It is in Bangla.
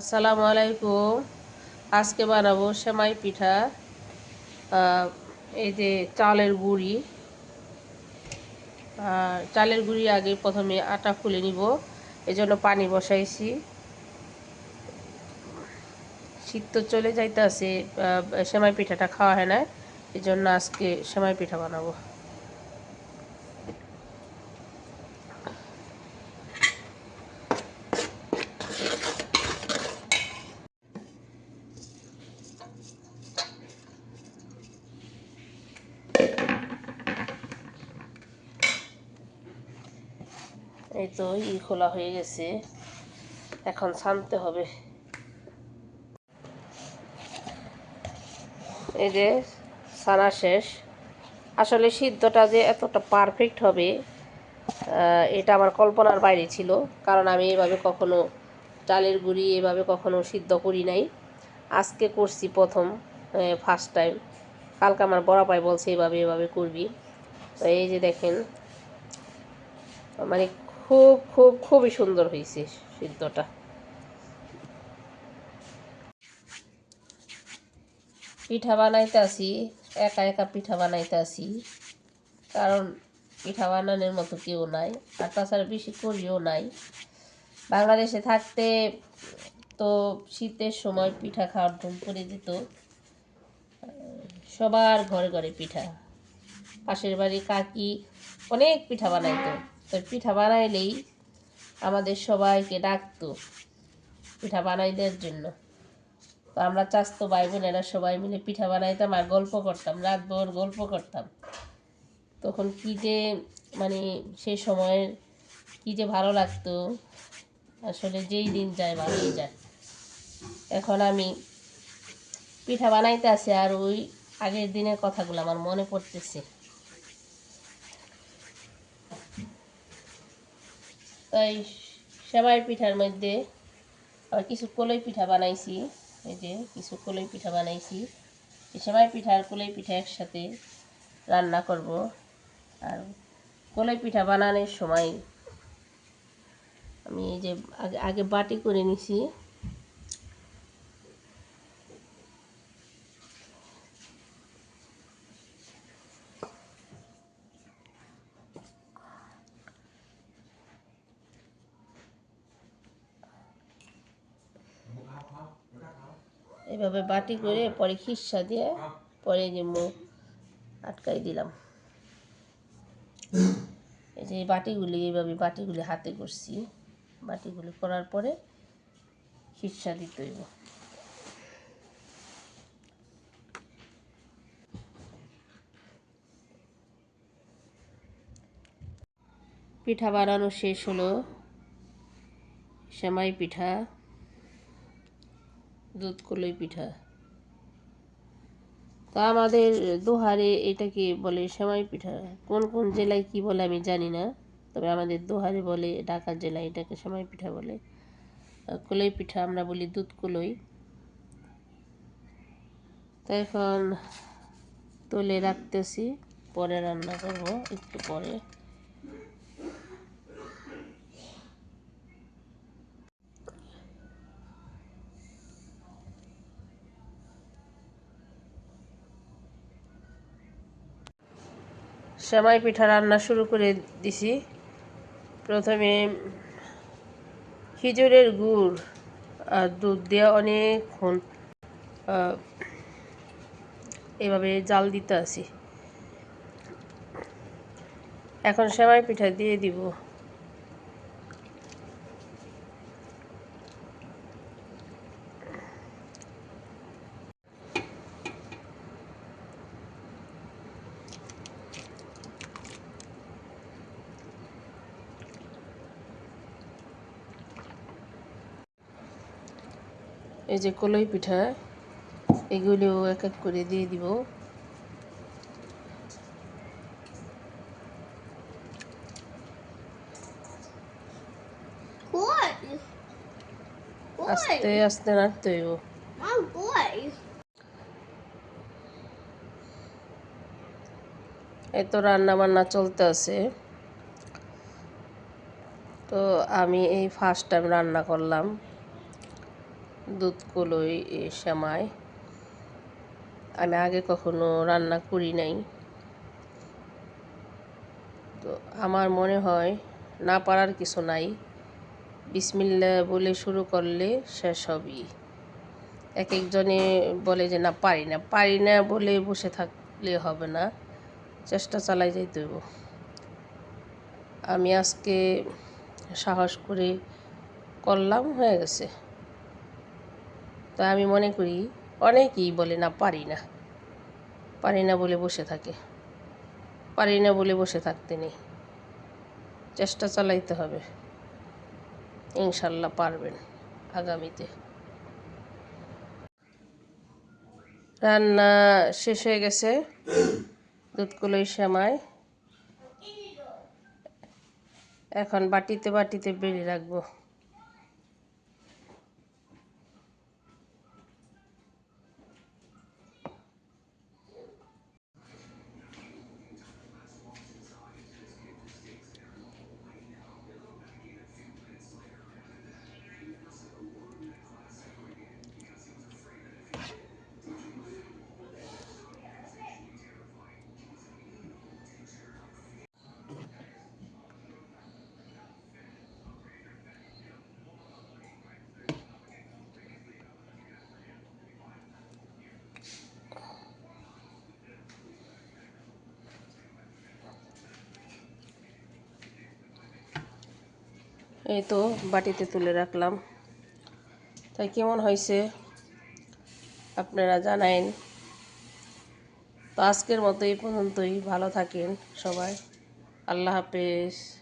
আসসালামু আলাইকুম। আজকে বানাবো সেমাই পিঠা এই যে চালের গুঁড়ি। চালের গুঁড়ি আগে প্রথমে আটা খুলে নিব এই জন্য পানি বসাইছি। শীত তো চলে যাইতে আছে সেমাই পিঠাটা খাওয়া হয় না এই জন্য আজকে সেমাই পিঠা বানাবো। এই তো, ই খোলা হয়ে গেছে। এখন ছানতে হবে। এই যে, ছানা শেষ। আসলে সিদ্ধটা যে এতটা পারফেক্ট হবে এটা আমার কল্পনার বাইরে ছিল। কারণ আমি এভাবে কখনো চালের গুঁড়ি এভাবে কখনো সিদ্ধ করি নাই। আজকে করছি প্রথম ফার্স্ট টাইম কালকে আমার বড় ভাই বলছে, এভাবে এভাবে করবি। তো এই যে দেখেন মানে খুব খুব, খুবই সুন্দর হয়েছে সিদ্ধটা। পিঠা বানাইতে আসি, একা একা পিঠা বানাইতে আসি, কারণ পিঠা বানানোর মতো কেউ নাই, আর তাছাড়া বেশি করিও নাই। বাংলাদেশে থাকতে তো শীতের সময় পিঠা খাওয়ার ধুম করে দিত সবার ঘরে ঘরে পিঠা। পাশের বাড়ি কাকি অনেক পিঠা বানাইতো। তো পিঠা বানাইলেই আমাদের সবাইকে ডাকতো পিঠা বানাই দেওয়ার জন্য। তো আমরা চাস্তো ভাই বোনেরা সবাই মিলে পিঠা বানাইতাম আর গল্প করতাম, রাতভর গল্প করতাম। তখন কী যে মানে সেই সময়ের কী যে ভালো লাগতো, আসলে যেই দিন যায় ভালোই যায়। এখন আমি পিঠা বানাইতে আছি আর ওই আগের দিনের কথাগুলো আমার মনে পড়তেছে। তাই সেমাই পিঠার মধ্যে আবার কিছু কলই পিঠা বানাইছি। এই যে কিছু কলই পিঠা বানাইছি। সেমাই পিঠা আর কলই পিঠা একসাথে রান্না করব। আর কলই পিঠা বানানোর সময় আমি এই যে আগে আগে বাটি করে নিছি। এভাবে বাটি করে পরে খিসা দিয়ে পরে যে মুখ আটকাই দিলাম। এই যে বাটিগুলি, এইভাবে বাটিগুলি হাতে করছি। বাটিগুলি করার পরে খিসা দিতে হইব। পিঠা বানানো শেষ হলো। সেমাই পিঠা। দুধ কলই পিঠা। তা আমাদের দোহারে এটাকে বলে সেমাই পিঠা। কোন কোন জেলায় কি বলে আমি জানি না, তবে আমাদের দোহারে বলে ঢাকা জেলায় এটাকে সেমাই পিঠা বলে। কলই পিঠা আমরা বলি দুধ কলই। তো এখন তুলে রাখতেছি, পরে রান্না করব, একটু পরে। সেমাই পিঠা রান্না শুরু করে দিছি। প্রথমে খিজুরের গুড় আর দুধ দেওয়া অনেকক্ষণ এভাবে জাল দিতে আছি। এখন সেমাই পিঠা দিয়ে দিব। এই যে কলই পিঠা, এগুলিও এক এক করে দিয়ে দিব। আস্তে আস্তে নাড়তে হইব। এই তো রান্না বান্না চলতে আছে। তো আমি এই ফার্স্ট টাইম রান্না করলাম। দুধ কলই সেমাই আমি আগে কখনো রান্না করি নাই। তো আমার মনে হয় না পারার কিছু নাই। বিসমিল্লা বলে শুরু করলে শেষ হবেই এক একজনে বলে যে, না, পারি না। পারি না বলে বসে থাকলে হবে না। চেষ্টা চালাই যাইতে হইব। আমি আজকে সাহস করে করলাম, হয়ে গেছে। তো আমি মনে করি অনেকেই বলে না, পারি না। পারি না বলে বসে থাকে। পারি না বলে বসে থাকতে নেই। চেষ্টা চালাইতে হবে। ইনশাল্লাহ পারবেন আগামীতে। রান্না শেষ হয়ে গেছে। দুধ কলই সেমাই। এখন বাটিতে বাটিতে বেড়ে রাখব। এই তো বাটিতে তুলে রাখলাম। তাই কেমন হয়েছে? আপনারা জানাইন। তো আজকের মতো এই পর্যন্তই। ভালো থাকেন সবাই। আল্লাহ হাফেজ।